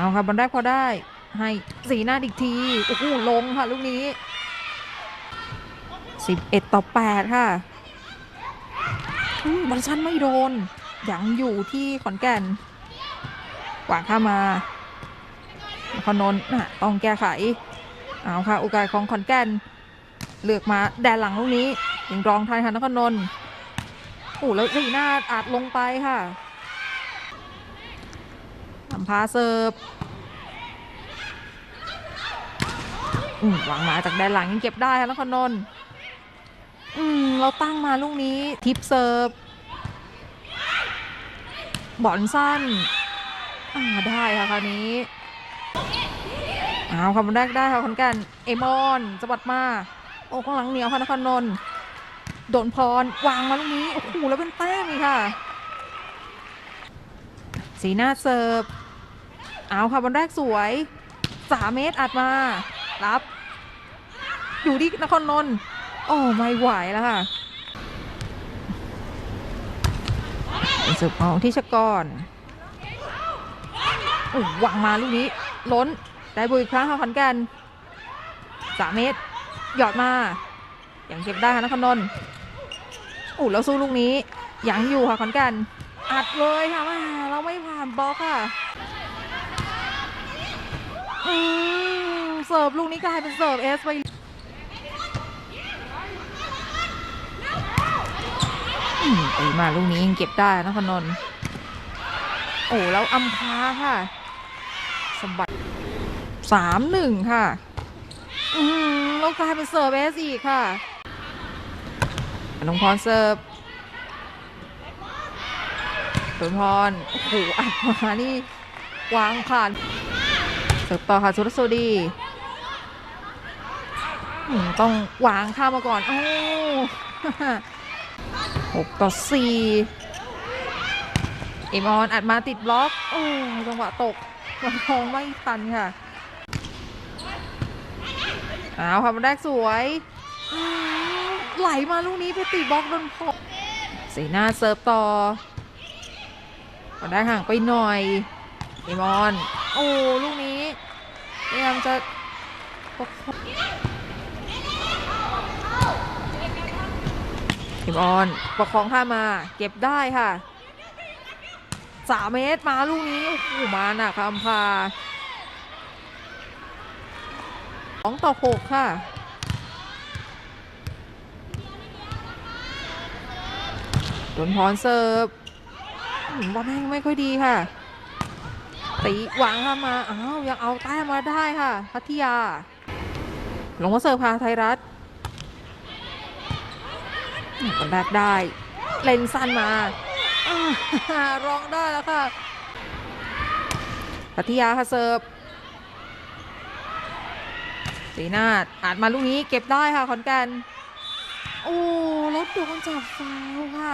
เอาค่ะบอลแรกพอได้ ให้สีหน้าอีกที โอ้โหลงค่ะลูกนี้ 11 ต่อ 8 ค่ะอบอลสั้นไม่โดน ยังอยู่ที่ขอนแก่นหวางข้ามาครนนท์ต้องแก้ไข เอาค่ะโอกาสของขอนแก่น เลือกมาแดนหลังลูกนี้ยังรองไทยค่ะนครนนท์โอ้แล้วสีหน้าอาจลงไปค่ะ พาเสิร์ฟวางมาจากแดนหลังยังเก็บได้ค่ะนครนนอืม เราตั้งมาลูกนี้ทิปเซิร์ฟบอลสั้น อ่าได้ค่ะคราวนี้เอาคำแรกได้ค่ะขอนแก่นเอมอนสะบัดมา โอ้ข้างหลังเหนียวค่ะนครนนท์โดนพรวางมาลูกนี้ โอ้โหแล้วเป็นแต้มอีกค่ะ สีหน้าเสิร์ฟ เอาค่ะบอลแรกสวยสามเมตรอัดมา รับ อยู่ที่นครนนท์โอ้ไม่ไหวแล้วค่ะสิร์ฟของที่ชกรโอ้วางมาลูกนี้ ล้น ได้บุยอีกครั้งค่ะขอนแก่นสามเมตร หยอดมา อย่างเก็บได้ค่ะนครนนท์อู้แล้วสู้ลูกนี้ยังอยู่ค่ะขอนแก่นอัดเลยค่ะม่เราไม่ผ่านบล็อกค่ะ เสิร์ฟลูกนี้กลายเป็นเสิร์ฟเอสไปอืมตีมาลูกนี้ยังเก็บได้นครนน์โอ้แล้วอัมพาค่ะสบัดสามหนึ่งค่ะ อืมแล้วกลายเป็นเสิร์ฟเอสอีกค่ะน้องพรเสิร์ฟสุนพรโอ้โหอัดมานี่วางผ่าน สิร์ฟต่อค่ะสุรสดีต้องวางข้ามมาก่อนโอ้หกต่อสี่เอมอนอัดมาติดบล็อก โอ้จังหวะตกมันทองไม่ทันค่ะเอาค่ะมันแรกสวย ไหลมาลูกนี้ไปติดบล็อกโดนพกสีหน้าเสิร์ฟต่อมันได้ห่างไปหน่อยเอมอน โอ้ ลูกนี้ พยายามจะประคองเอมอนประคองข้ามา เก็บได้ค่ะสามเมตรมาลูกนี้โอ้โหมาหนักค่ะอัมพาสองต่อหกค่ะโดนพรเสิร์ฟบอลแม่งไม่ค่อยดีค่ะ ตีหวางเข้ามาอ้าวยังเอาแต้มมาได้ค่ะ พัทยา ลงมาเสิร์ฟค่ะไทยรัฐบอลแรกได้ เลนสั้นมารองได้แล้วค่ะ พัทยาค่ะเสิร์ฟสีนาดอาจมาลูกนี้เก็บได้ค่ะขอนแก่นโอ้แล้วโดนจับฟาวค่ะ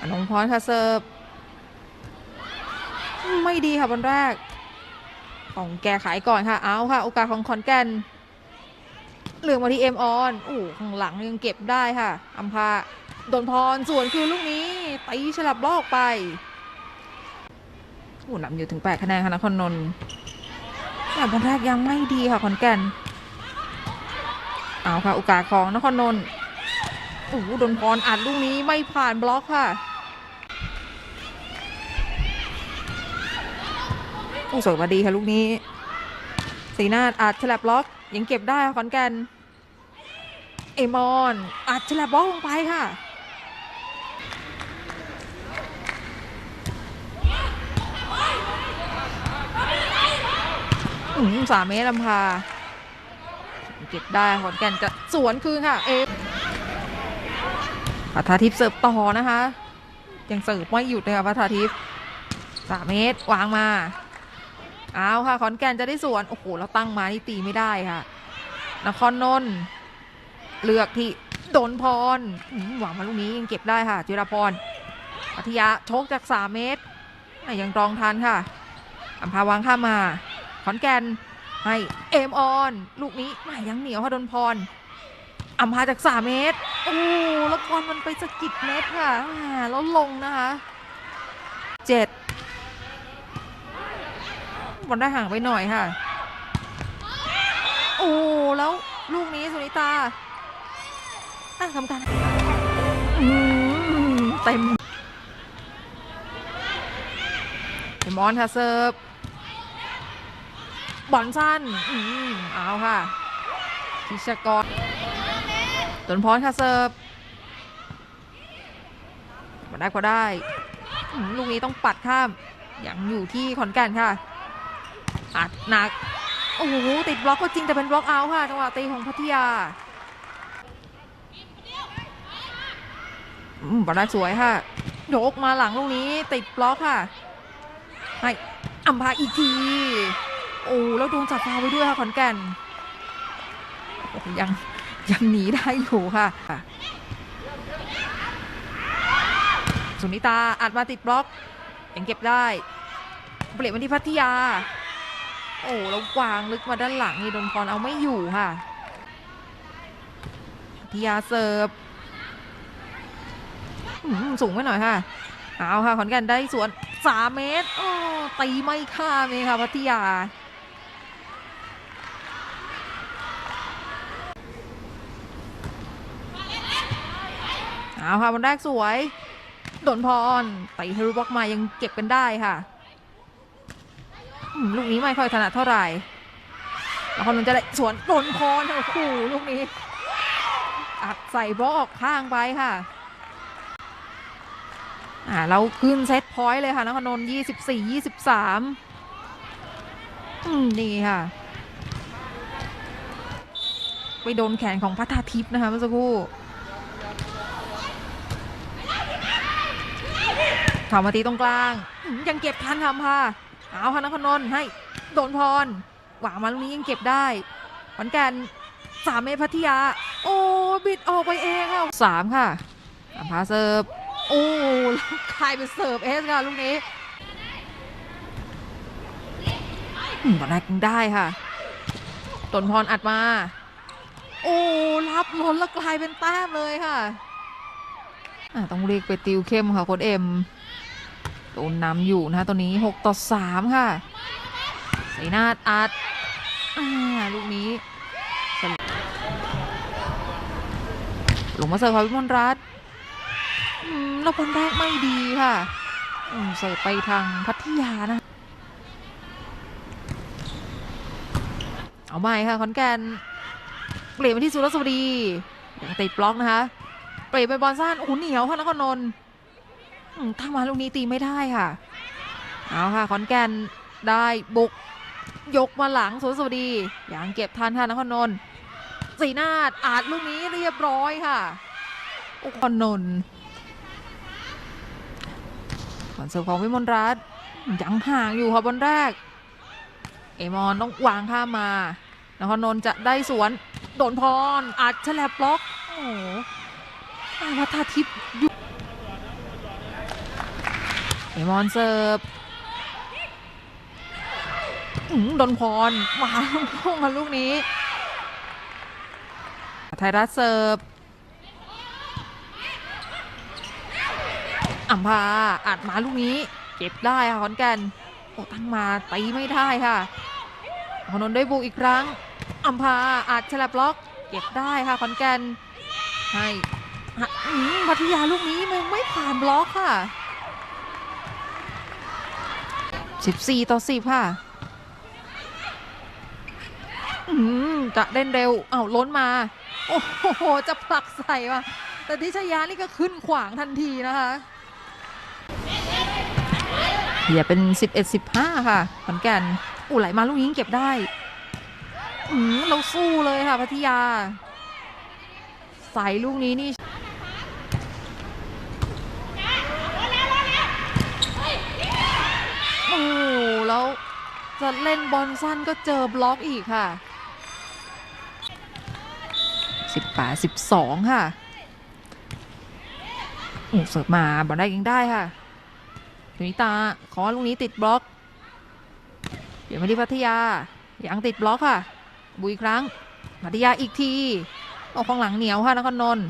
อนงพรค่ะเสิร์ฟ ไม่ดีค่ะบอลแรก ของแกขายก่อนค่ะ เอาค่ะ โอกาสของขอนแกนเหลืองมาที่เอ็มออนโอ้ข้างหลังยังเก็บได้ค่ะ อัมพาโดนพรส่วนคือลูกนี้ตีฉลับลอกไปโอ้นำอยู่ถึง8คะแนนค่ะนครนนท์แต่บอลแรกยังไม่ดีค่ะขอนแก่นเอาค่ะโอกาสของนครนนท์โอ้โหโดนพรอัดลูกนี้ไม่ผ่านบล็อกค่ะ โอ้สวยมาดีค่ะลูกนี้สีหน้าอัดฉลับบล็อกยังเก็บได้ค่ะขอนแก่นเอมอนอัดฉลับบล็อกลงไปค่ะอืมสามเมตรลำพาเก็บได้ขอนแก่นจะสวนคืนค่ะ เอฟพัทาทิพย์เสิร์ฟต่อนะคะ ยังเสิร์ฟไม่หยุดเลยค่ะพัทาทิพย์สามเมตรวางมา เอาค่ะขอนแก่นจะได้สวน โอ้โหแล้วตั้งมานี่ตีไม่ได้ค่ะ นครนนท์เลือกที่โดนพรอืมหวังมาลูกนี้ยังเก็บได้ค่ะจิรพรพัทยาชกจากสามเมตรยังรองทันค่ะอัมพาวางข้ามา ขอนแก่นให้เอมออน ลูกนี้ไม่ยังเหนียวค่ะโดนพรอัมพาจากสามเมตรโอ้แล้วพรมันไปสะกิดเม็ดค่ะแล้วลงนะคะเจ็ด บอลได้ห่างไปหน่อยค่ะ โอ้แล้วลูกนี้สุนิตาตั้งทำการเต็มเดมอนค่ะเซิร์ฟบอลสั้นอืมเอาค่ะทิชกรตนพรค่ะเซิร์ฟมาได้ก็ได้ ลูกนี้ต้องปัดข้าม ยังอยู่ที่ขอนแก่นค่ะ อัดหนัก โอ้โห ติดบล็อกก็จริงแต่เป็นบล็อกเอาค่ะจังหวะตีของพัทยาอืมบอลได้สวยค่ะโยกมาหลังลูกนี้ติดบล็อกค่ะ ให้อัมพาอีกที โอ้แล้วโดนจับฟาวล์ไปด้วยค่ะขอนแก่นยังยังหนีได้อยู่ค่ะ สุนิตาอัดมาติดบล็อกยังเก็บได้ เปลี่ยนมาที่พัทยา โอ้แล้ววางลึกมาด้านหลังนี่ดนพรเอาไม่อยู่ค่ะพัทยาเสิร์ฟสูงไปหน่อยค่ะ เอาค่ะขอนแก่นได้สวนสามเมตรโอ้ตีไม่ข้ามเลยค่ะพัทยา เอาค่ะบอลแรกสวยโดนพรตีให้รูบล็อกมายังเก็บกันได้ค่ะ ลูกนี้ไม่ค่อยถนัดเท่าไหร่แล้วคนมันจะได้สวนโดนพรโอ้โหลูกนี้ อัดใส่บล็อกออกข้างไปค่ะอ่าเราขึ้นเซตพอยต์เลยค่ะนครนนท์ยี่สิบสี่ยี่สิบสามอืมนี่ค่ะ ไปโดนแขนของพัทาทิพย์นะคะเมื่อสักครู่ถามาตีตรงกลาง ยังเก็บทันทำค่ะ เอาค่ะนครนนท์ให้โดนพรหวางมาลูกนี้ยังเก็บได้ขอนแก่นสามเมพัทยา โอ้บิดออกไปเองค่ะสามค่ะอัมพาเซิร์ฟโอ้แล้วกลายเป็นเสิร์ฟเอสค่ะลูกนี้อืมบอลแรกยังได้ค่ะตนพรอัดมา โอ้รับล้นแล้วกลายเป็นแต้มเลยค่ะอะต้องเรียกไปติวเข้มค่ะโค้ดเอ็ม โดนนำอยู่นะคะตัวนี้ 6 ต่อ 3 ค่ะใส่นาดอัดอลูกนี้สลับลงมาเสิร์ฟค่ะวิมลรัตน์อืมแล้วบอลแรกไม่ดีค่ะเสิร์ฟไปทางพัทยานะ เอาใหม่ค่ะขอนแก่นเปลี่ยนไปที่สุรสวดียังติดบล็อกนะคะ เปลี่ยนไปบอลสั้นโอ้โหเหนียวค่ะนครนนท์ อืมทั้งมาลูกนี้ตีไม่ได้ค่ะ เอาค่ะขอนแก่นได้บุก ยกมาหลังสุสวดีอยังเก็บทันค่ะนครนนท์สีนาดอาดลูกนี้เรียบร้อยค่ะโอ้ครนนท์ก่อนเสิร์ฟของวิมลรัตน์ยังห่างอยู่ค่ะบอลแรก เอมอนต้องวางข้ามมานครนนท์จะได้สวนโดนพรอัดฉลบบล็อก โอ้โหอ่าวัฒทิพย์ เอมอนเสิร์ฟอื้อหือโดนพร มาลงมาลูกนี้ ไทยรัฐเสิร์ฟอัมพาอัดมาลูกนี้ เก็บได้ค่ะขอนแก่นโอ้ตั้งมาตีไม่ได้ค่ะขอนนได้บุกอีกครั้งอัมพาอัดฉลับล็อก เก็บได้ค่ะขอนแก่นให้พัทยาลูกนี้มันไม่ผ่านบล็อกค่ะ 14 ต่อ 10 ค่ะอืมจะเล่นเร็ว เอ้าล้นมา โอ้โห จะผลักใส่ว่ะ แต่ทิชยานี่ก็ขึ้นขวางทันทีนะคะอย่าเป็น 11 15 ค่ะขอนแก่นอู้ไหลมาลูกนี้ยังเก็บได้อืมเราสู้เลยค่ะพัทยา ใส่ลูกนี้นี่โอ้ แล้วจะเล่นบอลสั้นก็เจอบล็อกอีกค่ะ 18 12 ค่ะโอ้เสิร์ฟมาบอลได้ยังได้ค่ะสุนิตาขอลูกนี้ติดบล็อก เดี๋ยวมาที่พัทยายังติดบล็อกค่ะ บุยครั้งพัทยาอีกทีออกข้างหลังเหนียวค่ะนครนนท์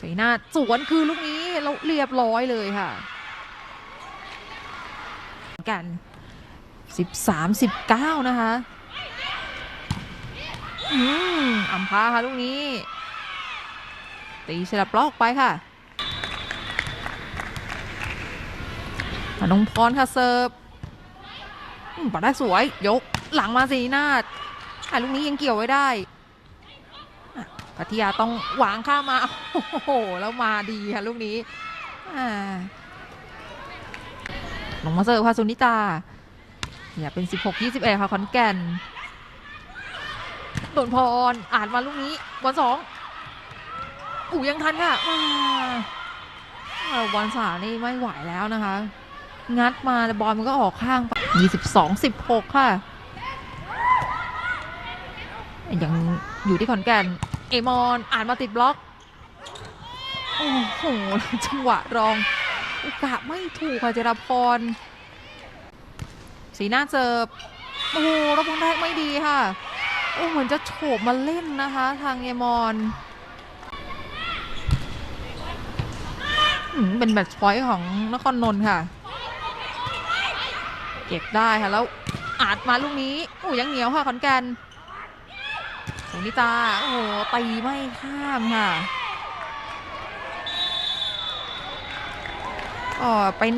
สวยหน้าสวนคือลูกนี้เราเรียบร้อยเลยค่ะ กัน สิบสามสิบเก้านะคะ อืมอัมพาค่ะลูกนี้ ตีฉลับล็อกไปค่ะอนงพรค่ะเสิร์ฟอืมปัดได้สวย ยกหลังมาสีนาดอะลูกนี้ยังเกี่ยวไว้ได้อะพัทยาต้องวางข้ามมา โอ้โห แล้วมาดีค่ะลูกนี้อ่าลงมาเสิร์ฟค่ะสุนิตา อย่าเป็น 16 21 ค่ะขอนแก่นโดนพรอ่านมาลูกนี้บอลสองอูยังทันค่ะว้าเอ่อบอลสามนี่ไม่ไหวแล้วนะคะ งัดมาแต่บอลมันก็ออกข้างไป 22 16 ค่ะ ยังอยู่ที่ขอนแก่น เอมอน อ่านมาติดบล็อก โอ้โห จังหวะรอง โอกาสไม่ถูกค่ะเจรพร สีหน้าเจิบโอ้โหแล้วบอลแรกไม่ดีค่ะ โอ้เหมือนจะโฉบมาเล่นนะคะ ทางเอมอนอืมเป็นแมตช์พอยต์ของนครนนท์ค่ะ เก็บได้ค่ะ แล้วอาจมาลูกนี้ โอ้ยังเหนียวค่ะขอนแก่นสุนิตา โอ้โหตีไม่ข้ามค่ะอ๋อเป็น